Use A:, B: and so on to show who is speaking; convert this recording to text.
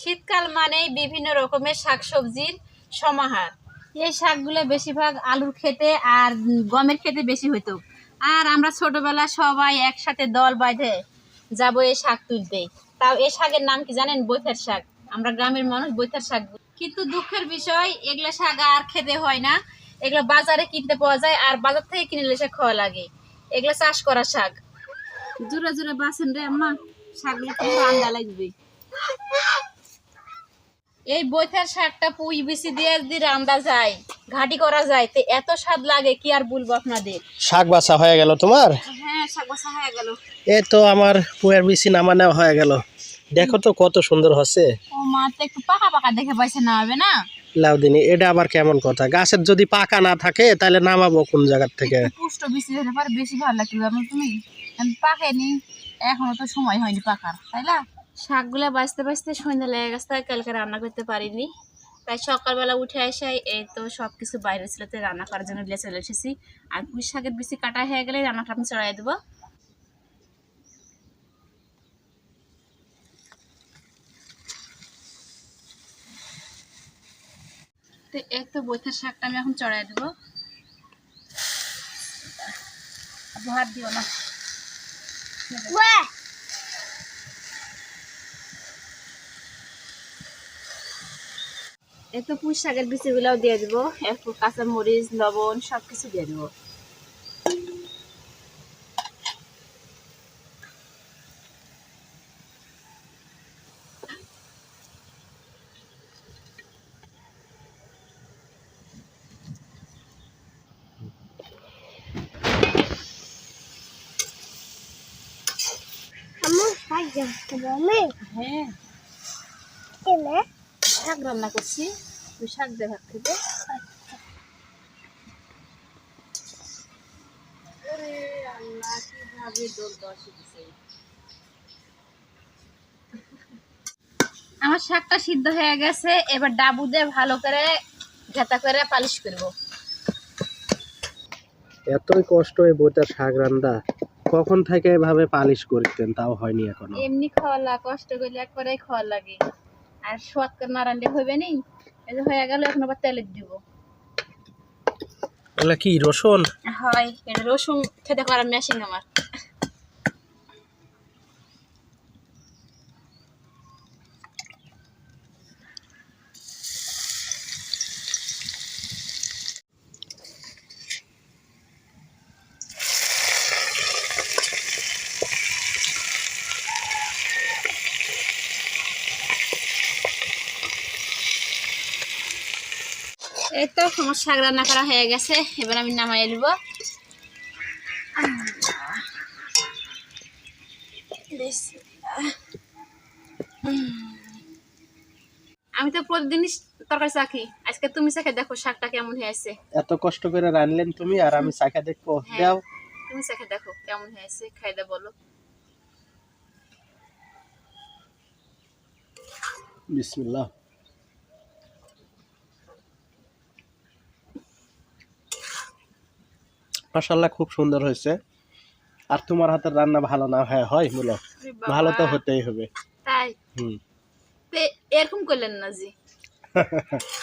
A: শীতকাল মানেই বিভিন্ন রকমের শাকসবজির সমাহার। এই শাকগুলো বেশিরভাগ আলুর খেতে আর গমের খেতে বেশি হতো আর আমরা ছোটবেলা সবাই একসাথে দল বাঁধে যাব এই শাক তুলতে। তাও এই শাকের নাম কি জানেন? বৈথার শাক। আমরা গ্রামের মানুষ বৈথার শাক কিন্তু দুঃখের বিষয়, এগুলো শাক আর খেতে হয় না। এগুলো বাজারে কিনতে পাওয়া যায় আর বাজার থেকে কিনে এসে খাওয়া লাগে। এগুলো চাষ করা শাক। জোরে জোরে বাসেন রে আম্মা। শাকগুলো খুব ঠান্ডা লাগবে। এই বৈথার শাকটা পুই বেশি দিয়ে যদি রান্দা যায় ঘাটি করা যায় তো এত স্বাদ লাগে কি আর বলব আপনাদের?
B: শাক বাসা হয়ে গেল তোমার?
A: হ্যাঁ শাক বাসা হয়ে গেল।
B: এ তো আমার পুয়ের বেশি নামা নেওয়া হয়ে গেল। দেখো তো কত সুন্দর হচ্ছে।
A: ও মা তো একটু পাকা পাকা দেখে পাইছে না হবে না?
B: লাউদিনী এটা আবার কেমন কথা? গাছের যদি পাকা না থাকে তাহলে নামাবো কোন জায়গার থেকে?
A: পুষ্ট বেশি হলে পরে বেশি ভালো লাগবে। তুমি আমি পাকেনি। এখনও তো সময় হয়নি পাকার তাই না? শাকগুলা বাঁচতে বাঁচতে সন্ধ্যা লেগে গেছে, তাই কালকে রান্না করতে পারিনি। তাই সকালবেলা উঠে এসে এই তো সব কিছু বাইরে ছিল তো রান্না করার জন্য নিয়ে চলে এসেছি। আর পুঁই শাকের বেশি কাটা হয়ে গেলে রান্নাটা আমি চড়াই দেবো। তো এই তো বৈথার শাকটা আমি এখন চড়াই দেবো। ভাত দিও না। একটু পুঁই শাকের বিচিগুলোও দিয়ে দিব। একটু কাঁচা মরিচ লবণ সব কিছু দিয়ে দেবো। হ্যাঁ। শাক রান্না করছি তুই শাক দর্শে দিছে। আমার শাকটা সিদ্ধ হয়ে গেছে এবার ডাবু দিয়ে ভালো করে ঘেতা করে পালিশ করব।
B: এতই কষ্ট এই বইটার শাক রান্দা কখন থেকে এভাবে পালিশ করতেন তাও হয়নি এখনও।
A: এমনি খাওয়া লাগে কষ্ট করলে একবারে খাওয়া লাগে। আর সোয়াদ করে না হইবে নি এই যে হয়ে গেল এখন আবার তেলে দিব।
B: এগুলা কি রসুন?
A: হয় এটা রসুন খেতে করার মেশিন আমার। এই তো আমার শাক রান্না করা হয়ে গেছে এবার আমি নামাই নেব আমি তো প্রতিদিনই তরকারি চাখি আজকে তুমি চাখে দেখো শাকটা কেমন হয়েছে।
B: এত কষ্ট করে রানলেন তুমি আর আমি চাকা দেখব।
A: হ্যাঁ।
B: দাও।
A: তুমি চাখে দেখো কেমন হয়েছে খাইদা বলো।
B: বিসমিল্লাহ। মাশাল্লাহ খুব সুন্দর হয়েছে। আর তোমার হাতের রান্না ভালো না হয়? হয় বলো ভালো তো হতেই হবে।
A: তাই।
B: হুম।
A: এরকম করলেন না জি।